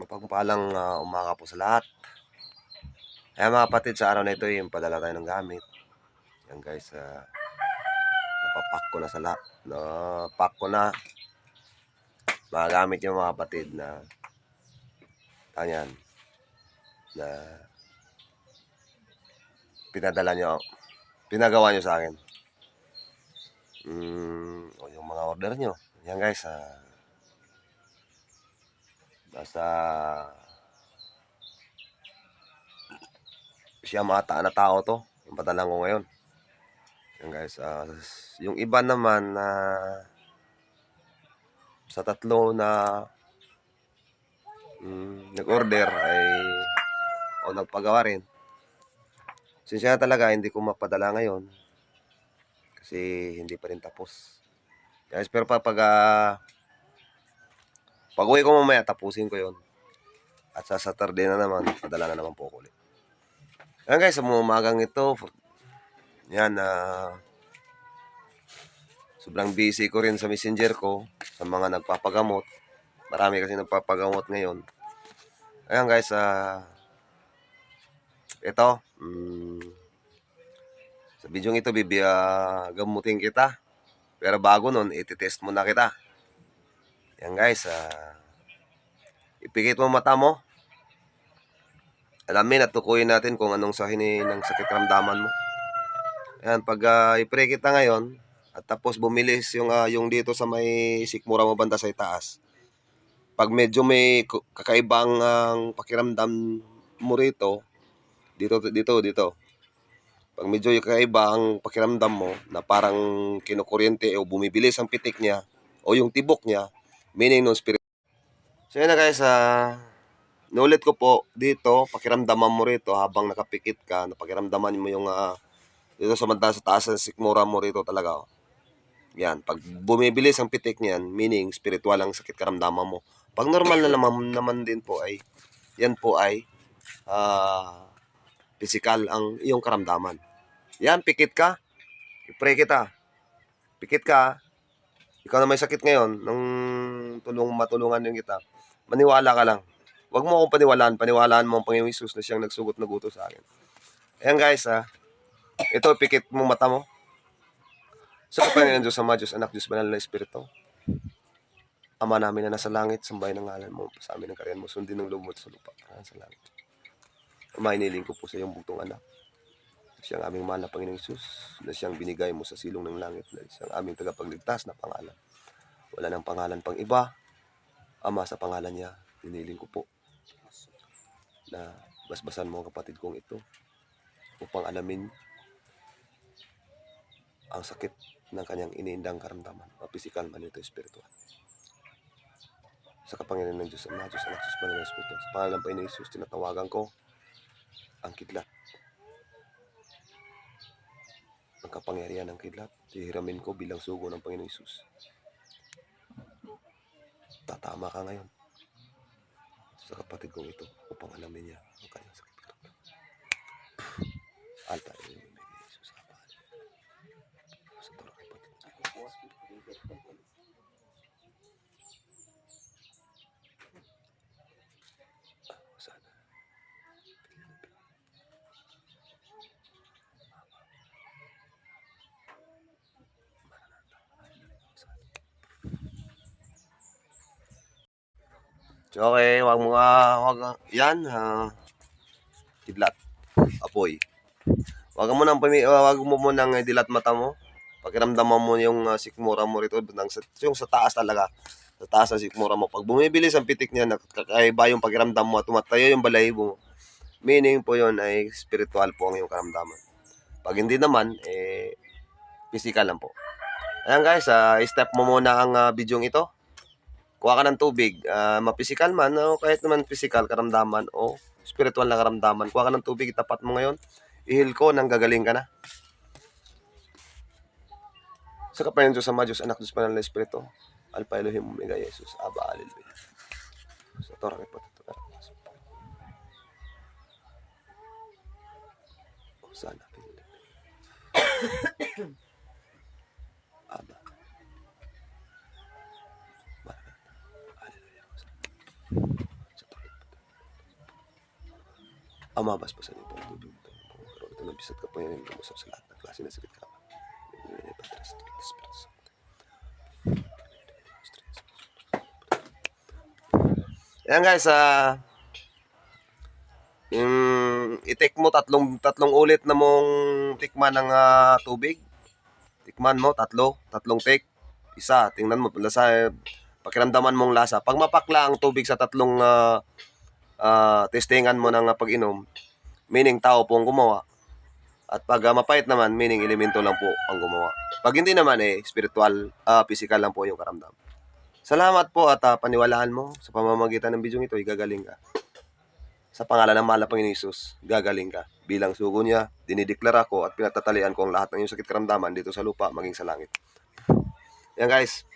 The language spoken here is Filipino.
Mapagpalang uh, umaga po sa lahat. Kaya mga kapatid, sa araw na ito, yung padala tayo ng gamit. Yan guys, uh, napapak ko na sa lahat. Napak ko na. Mga gamit yung mga kapatid na tanyan na pinadala nyo, pinagawa nyo sa akin. Mm, o yung mga order nyo. Yan guys, ah, nasa siya mata na tao to. Yung padala ko ngayon. Yan guys ah, yung iba naman na sa tatlo na mm, nag-order ay o nagpagawa rin. Sinsya talaga hindi ko mapadala ngayon kasi hindi pa rin tapos. Guys pero pag uh, pag uwi ko mamaya, tapusin ko yon At sa Saturday na naman, padala na naman po ako ulit. Ayan guys, sa mga umagang ito, yan, uh, sobrang busy ko rin sa messenger ko, sa mga nagpapagamot. Marami kasi nagpapagamot ngayon. Ayan guys, uh, ito, mm, sa video ito, bibi, uh, gamutin kita. Pero bago nun, ititest muna kita. Yan guys, ah, ipikit mo mata mo. Alamin at tukuyin natin kung anong sahin ng sakit ramdaman mo. Yan, pag uh, ipre kita ngayon, at tapos bumilis yung, uh, yung dito sa may sikmura mo banda sa itaas. Pag medyo may kakaibang ang uh, pakiramdam mo rito, dito, dito, dito. Pag medyo kakaiba ang pakiramdam mo na parang kinukuryente o bumibilis ang pitik niya o yung tibok niya, meaning ng spirit. So yun na guys, uh, nulit ko po dito, pakiramdaman mo rito habang nakapikit ka, napakiramdaman mo yung uh, dito sa manda sa taas ng sikmura mo rito talaga. Oh. Yan, pag bumibilis ang pitik niyan, meaning spiritual ang sakit karamdaman mo. Pag normal na naman, naman din po ay, yan po ay uh, physical ang iyong karamdaman. Yan, pikit ka. I-pray kita. Pikit ka. Ikaw na may sakit ngayon, nung tulong matulungan din kita, maniwala ka lang. Huwag mo akong paniwalaan, paniwalaan mo ang Panginoong Isus na siyang nagsugot na guto sa akin. Ayan guys, ha. Ito, pikit mo mata mo. Sa kapangyarihan ng Diyos, Ama, Diyos, Anak, Diyos, Banal na Espiritu. Ama namin na nasa langit, sambahin ng ngalan mo, sa amin ng kariyan mo, sundin ng loob mo sa lupa, sa langit. Ama, iniling ko po sa iyong bugtong anak. Siyang aming mahal na Panginoong Isus, na siyang binigay mo sa silong ng langit, na siyang aming tagapagligtas na pangalan. Wala nang pangalan pang iba, Ama, sa pangalan niya, hiniling ko po na basbasan mo ang kapatid kong ito upang alamin ang sakit ng kanyang iniindang karamdaman, pisikal man ito espiritual. Sa kapangyarihan ng Diyos, Ama, Diyos, Anak, Diyos, na Espiritu. Sa pangalan ng Panginoon Jesus, tinatawagan ko ang kidlat. Ang kapangyarihan ng kidlat, hihiramin ko bilang sugo ng Panginoon Jesus tatama ka ngayon sa kapatid kong ito upang alamin niya ang kanyang sakit. Alta, eh, may Jesus Ama. Sa tulong ng Panginoon. Ah, sana. So, okay, wag mo nga, wag, yan, ha, kidlat, apoy. Wag mo nang, wag mo mo nang dilat mata mo. Pakiramdaman mo yung uh, sikmura mo rito, yung sa taas talaga, sa taas ng sikmura mo. Pag bumibilis ang pitik niya, nakakaiba yung pakiramdam mo at tumatayo yung balahibo mo. Meaning po yun ay spiritual po ang iyong karamdaman. Pag hindi naman, eh, physical lang po. Ayan guys, uh, step mo muna ang uh, video ito kuha ka ng tubig, uh, mapisikal man o kahit naman physical karamdaman o spiritual na karamdaman, kuha ka ng tubig, itapat mo ngayon, ihil ko nang gagaling ka na. Sa kapayan Diyos Ama, Diyos Anak, Diyos Panal na Espiritu, Alpa Elohim, Omega, Jesus, Aba, Hallelujah. Sa Torah, ito, ito, sana, Aba. Amabas pa sa niyo po ang tubig. Karoon ito ng bisat ka po yan yung lumusap sa lahat ng klase ng sakit ka. Ayan guys, ah yung itik mo tatlong tatlong ulit na mong tikman ng ah, tubig. Tikman mo tatlo, tatlong take. Isa, tingnan mo lasa pakiramdaman mong lasa. Pag mapakla ang tubig sa tatlong ah, ah, testingan mo ng ah, pag-inom, meaning tao po ang gumawa. At pag ah, mapait naman, meaning elemento lang po ang gumawa. Pag hindi naman eh, spiritual, ah, physical lang po yung karamdam. Salamat po at ah, paniwalaan mo sa pamamagitan ng video ito, igagaling ka. Sa pangalan ng mahal na Panginoon Isus, gagaling ka. Bilang sugo niya, dinideklara ko at pinatatalian ko ang lahat ng iyong sakit karamdaman dito sa lupa, maging sa langit. Yan guys,